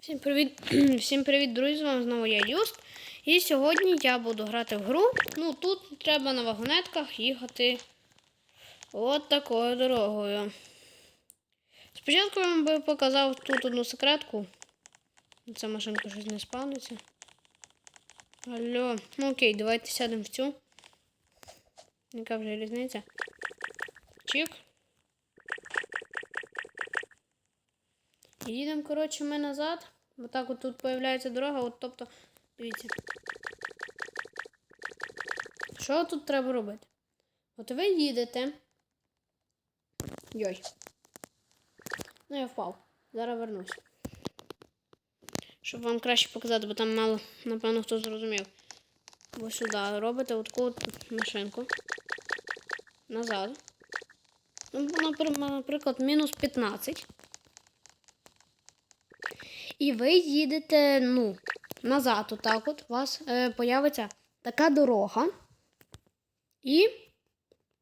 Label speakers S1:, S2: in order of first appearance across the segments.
S1: Всім привіт, всім привіт, друзі! З вами знову я Юст. І сьогодні я буду грати в гру. Ну, тут треба на вагонетках їхати от такою дорогою. Спочатку я вам би показав тут одну секретку. Ця машинка щось не спавниться. Алло. Ну окей, давайте сядемо в цю. Яка вже різниця? Чик. Їдемо, коротше, ми назад. Отак от тут появляється дорога, от тобто, дивіться. Що тут треба робити? От ви їдете. Йой. Ну, я впав. Зараз вернусь. Щоб вам краще показати, бо там мало, напевно, хто зрозумів. Ви сюди робите отаку от машинку. Назад. Ну, наприклад, мінус 15. І ви їдете, ну, назад, отак от, у вас е, появиться така дорога. І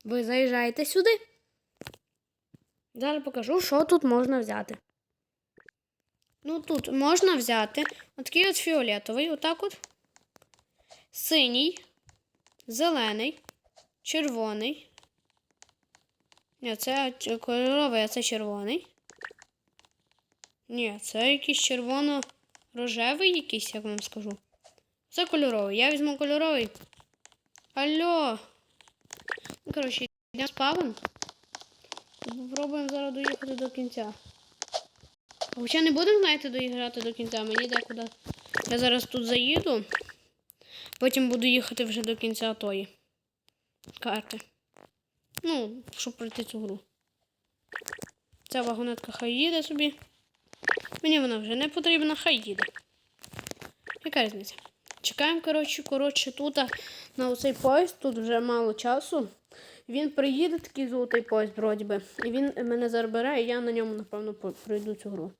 S1: ви заїжджаєте сюди. Зараз покажу, що тут можна взяти. Ну, тут можна взяти отакий от фіолетовий, отак от. Синій, зелений, червоний. Ні, це кольоровий, а це червоний. Ні, це якийсь червоно-рожевий якийсь, як вам скажу. Це кольоровий. Я візьму кольоровий. Алло. Ну, коротше, йдемо спавн. Попробуємо зараз доїхати до кінця. А Хоча не будемо, знаєте, доіграти до кінця. Мені декуди. Я зараз тут заїду. Потім буду їхати вже до кінця тої карти. Ну, щоб пройти цю гру. Ця вагонетка хай їде собі. Мені вона вже не потрібна, хай їде. Яка різниця? Чекаємо, коротше, коротше, тут на оцей поїзд, тут вже мало часу. Він приїде, такий золотий поїзд, вроді би. І він мене забере, і я на ньому, напевно, пройду цю гру.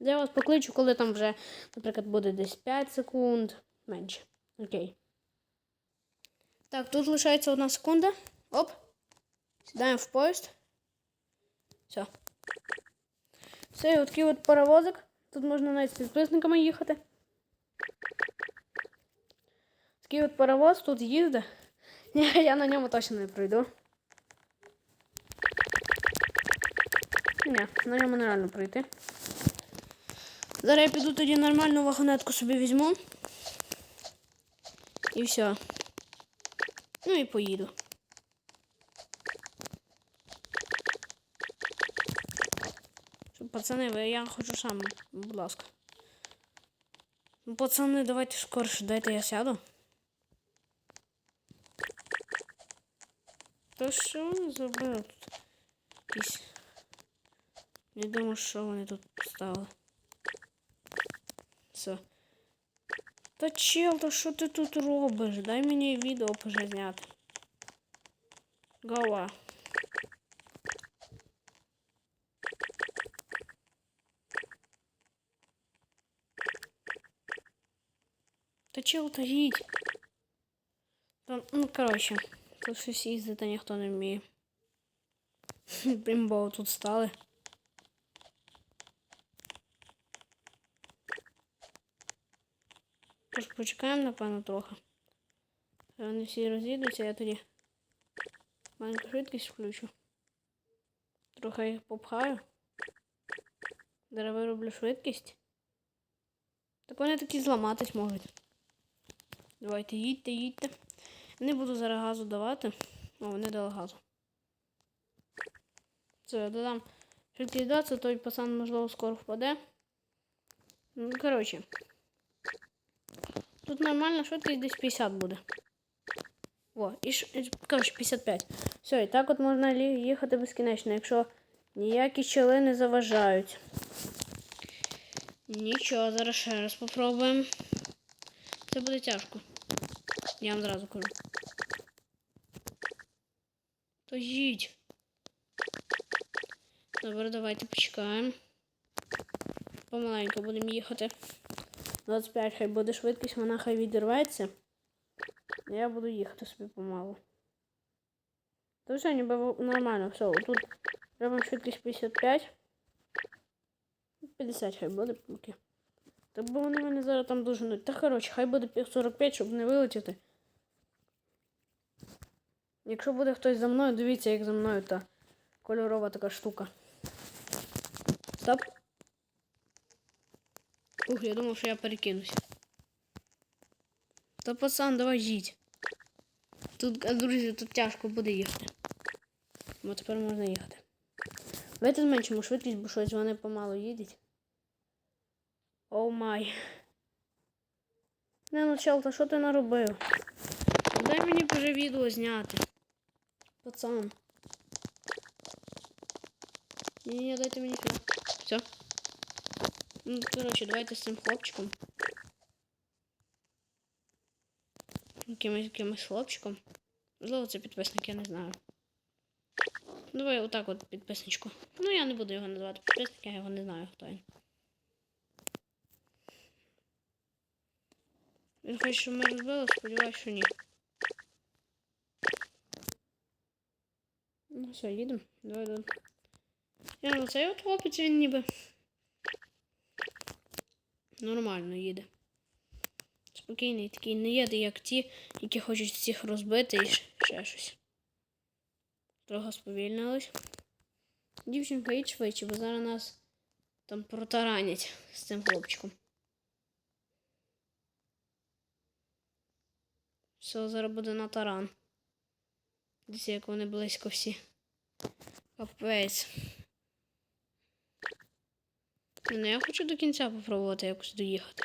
S1: Я вас покличу, коли там вже, наприклад, буде десь 5 секунд менше. Окей. Так, тут лишається одна секунда. Оп. Сідаємо в поїзд. Все. От такий от паровозик. Тут можна навіть з підписниками їхати. Такий от паровоз тут їздить. Ні, я на ньому точно не пройду. Ні, на ньому нереально пройти. Зараз я піду тоді нормальну вагонетку собі візьму. І все. Ну і поїду. Щоб, Пацани, ви- я хочу сам, будь ласка. Ну, пацани, давайте скорше, дайте я сяду. То що вони зробили тут? Не думаю, що вони тут поставили. Все. Та чел, то що ти тут робиш? Дай мені відео вже зняти. Та чел, та їдь. Там, ну, коротше, тут щось їздити ніхто не вміє. Бімбо тут стали. Тож почекаємо, напевно, трохи. Хай Вони всі розійдуться, я тоді маленьку швидкість включу. Трохи їх попхаю. Зараз вироблю швидкість. Так вони такі зламатись можуть. Давайте їдьте, їдьте. Не буду зараз газу давати. О, вони дали газу. Я додам 20, той пацан, можливо, скоро впаде. Ну, коротше. Тут нормальна швидкість десь 50 буде. О, і коротше, 55. Все, і так от можна їхати безкінечно, якщо ніякі чоли не заважають. Нічого, зараз ще раз попробуємо. Це буде тяжко. Я вам зразу кажу. То їдь. Добре, давайте почекаємо. Помаленьку будемо їхати. 25 хай буде швидкість, вона хай відірветься. Я буду їхати собі помалу. То все, ніби нормально, все. Тут робимо швидкість 55. 50 хай буде поки. Та бо вони мене зараз там доженуть. Та коротше, хай буде пів 45, щоб не вилетіти. Якщо буде хтось за мною, дивіться, як за мною та кольорова така штука. Стоп. Ух, я думав, що я перекинусь. Та пацан, давай їдь. Тут, друзі, тут тяжко буде їхати. Бо тепер можна їхати. Давайте зменшимо швидкість, бо щось вони помало їдуть. Оу май. Не, ну чел, та що ти наробив? Дай мені вже відео зняти. Пацан. Ні, дайте мені сюди. Все. Ну, коротше, давайте з цим хлопчиком. Якимось якимось хлопчиком. Можливо, це підписник, я не знаю. Давай отак от підписничку. Ну, я не буду його називати підписник, я його не знаю, хто він. Він хоче, щоб ми розбили, сподіваюся, що ні. Ну все, їдемо. Давай, давай. Я ну цей от хлопець він ніби. Нормально їде. Спокійний такий не їде, як ті, які хочуть всіх розбити і ще щось. Трохи сповільнились. Дівчинка, їдь швидше, бо зараз нас там протаранять з цим хлопчиком. Все, зараз буде на таран. Дивіться, як вони близько всі. Капець. Ну, я хочу до кінця попробувати якось доїхати.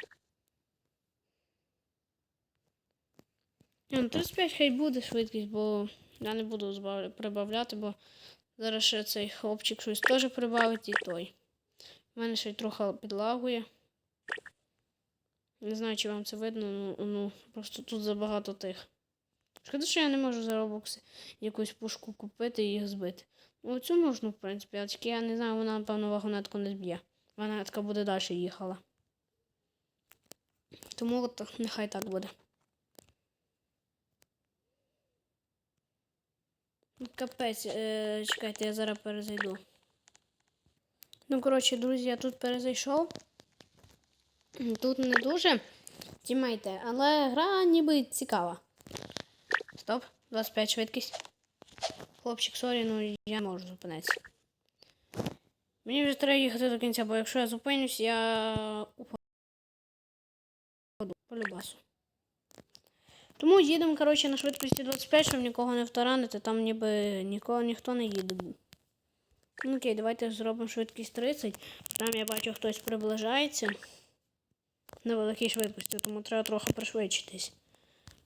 S1: Ну, 35 хай буде швидкість, бо я не буду прибавляти, бо зараз ще цей хлопчик щось теж прибавить і той. У мене ще й трохи підлагує. Не знаю, чи вам це видно, ну, ну просто тут забагато тих. Шкода, що я не можу за робокси якусь пушку купити і їх збити. Ну, цю можна, в принципі, а тільки я не знаю, вона, напевно, вагонетку не зб'є. Вагонетка буде далі їхала. Тому от нехай так буде. Капець, е, чекайте, я зараз перезайду. Ну, коротше, друзі, я тут перезайшов. Тут не дуже тімейте, але гра ніби цікава. Стоп, 25 швидкість. Хлопчик, сорі, ну я не можу зупинитися. Мені вже треба їхати до кінця, бо якщо я зупинюсь, я упаду по любасу. Тому їдемо, коротше, на швидкості 25, щоб нікого не втаранити, там ніби нікого ніхто не їде. Ну окей, давайте зробимо швидкість 30. Там я бачу, хтось приближається на великій швидкості, тому треба трохи пришвидшитись.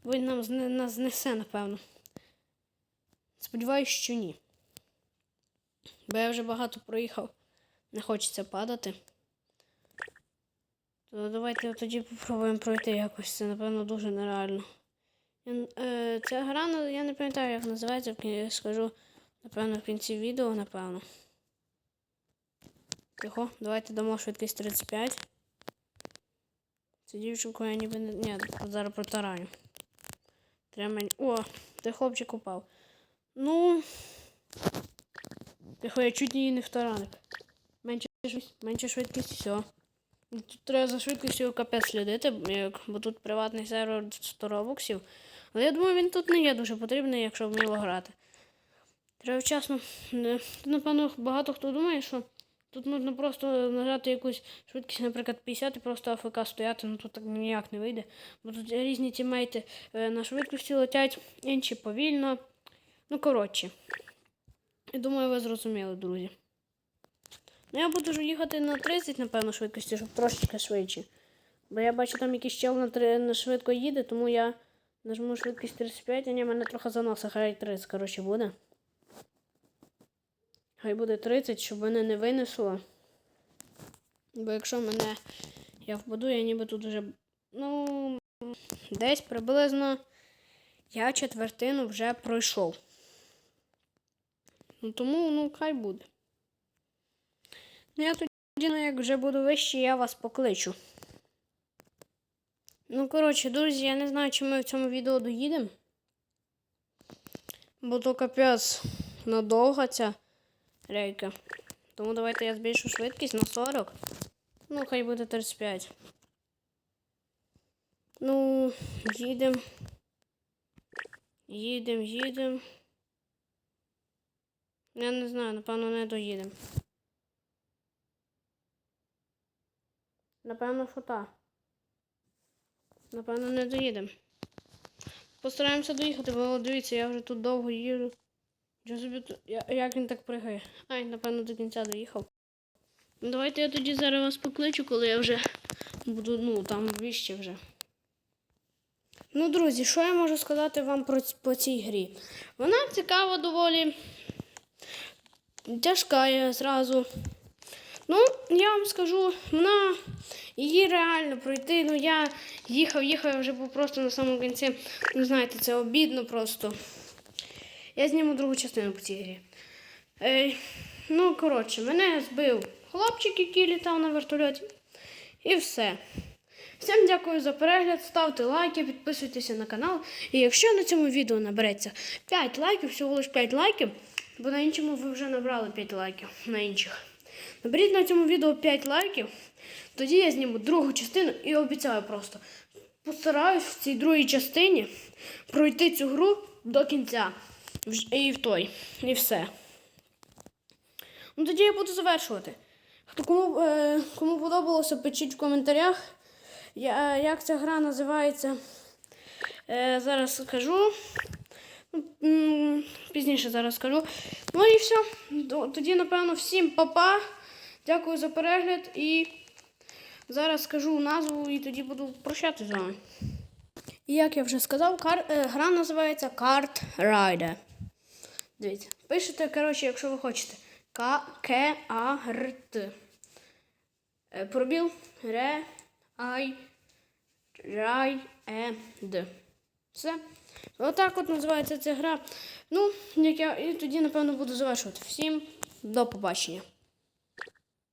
S1: Бо він нам зне, нас знесе, напевно. Сподіваюсь, що ні. Бо я вже багато проїхав. Не хочеться падати. То давайте тоді попробуємо пройти якось. Це, напевно, дуже нереально. Я, е, ця гра, ну, я не пам'ятаю, як називається, кін- скажу, напевно, в кінці відео, напевно. Тихо, давайте дамо швидкість 35. Цю дівчинку я ніби не. Ні, зараз протараю. Мені. О, ти хлопчик упав. Ну. Тихо, я чуть її не втаранив. Менше менше швидкість, все. Тут треба за швидкістю капець слідити, бо тут приватний сервер 100 робоксів. Але я думаю, він тут не є дуже потрібний, якщо вміло грати. Треба вчасно. Напевно, багато хто думає, що тут можна просто нажати якусь швидкість, наприклад, 50 і просто АФК стояти, ну тут так ніяк не вийде. Бо тут різні тімейти е, на швидкості летять, інші повільно. Ну, коротше. Я думаю, ви зрозуміли, друзі. Ну, я буду їхати на 30, напевно, швидкості, щоб трошечки швидше. Бо я бачу, там якийсь чел на, три, на швидко їде, тому я нажму швидкість 35, а ні, мене трохи заноса, хай 30, коротше, буде. Хай буде 30, щоб мене не винесло. Бо якщо мене я впаду, я ніби тут вже. Ну, десь приблизно я четвертину вже пройшов. Ну тому, ну, хай буде. Ну, я тоді, ну, як вже буду вище, я вас покличу. Ну, коротше, друзі, я не знаю, чи ми в цьому відео доїдемо. Бо то капець надовга ця рейка. Тому давайте я збільшу швидкість на 40. Ну, хай буде 35. Ну, їдемо. Їдемо, їдемо. Я не знаю, напевно, не доїдемо. Напевно, що. Напевно, не доїдемо. Постараємося доїхати, бо дивіться, я вже тут довго їду. Я- Як він так пригає? Ай, напевно, до кінця доїхав. Ну, Давайте я тоді зараз вас покличу, коли я вже буду, ну, там вище вже. Ну, друзі, що я можу сказати вам про по цій грі? Вона цікава доволі. Тяжка я зразу. Ну, я вам скажу, вона її реально пройти. Ну, я їхав, їхав, я вже був просто на самому кінці. Ну, знаєте, це обідно просто. Я зніму другу частину по цій грі. Е, ну, коротше, мене збив хлопчик, який літав на вертольоті. І все. Всім дякую за перегляд, ставте лайки, підписуйтеся на канал. І якщо на цьому відео набереться 5 лайків, всього лише 5 лайків, бо на іншому ви вже набрали 5 лайків на інших. Наберіть на цьому відео 5 лайків, тоді я зніму другу частину і обіцяю просто. Постараюсь в цій другій частині пройти цю гру до кінця. І в той. І все. Ну тоді я буду завершувати. Хто кому, е, кому подобалося, пишіть в коментарях. Я, як ця гра називається? Е, зараз скажу. Ну, Пізніше зараз скажу. Ну і все. Тоді, напевно, всім па-па. Дякую за перегляд і зараз скажу назву і тоді буду прощатися з вами. І як я вже сказав, кар... е, гра називається Kart Rider. Дивіться, пишете, коротше, якщо ви хочете. К К А Р Т. Е, Пробіл Ре Ай Рай Е Д. Все. Отак от називається ця гра. Ну, як я і тоді, напевно, буду завершувати. Всім до побачення.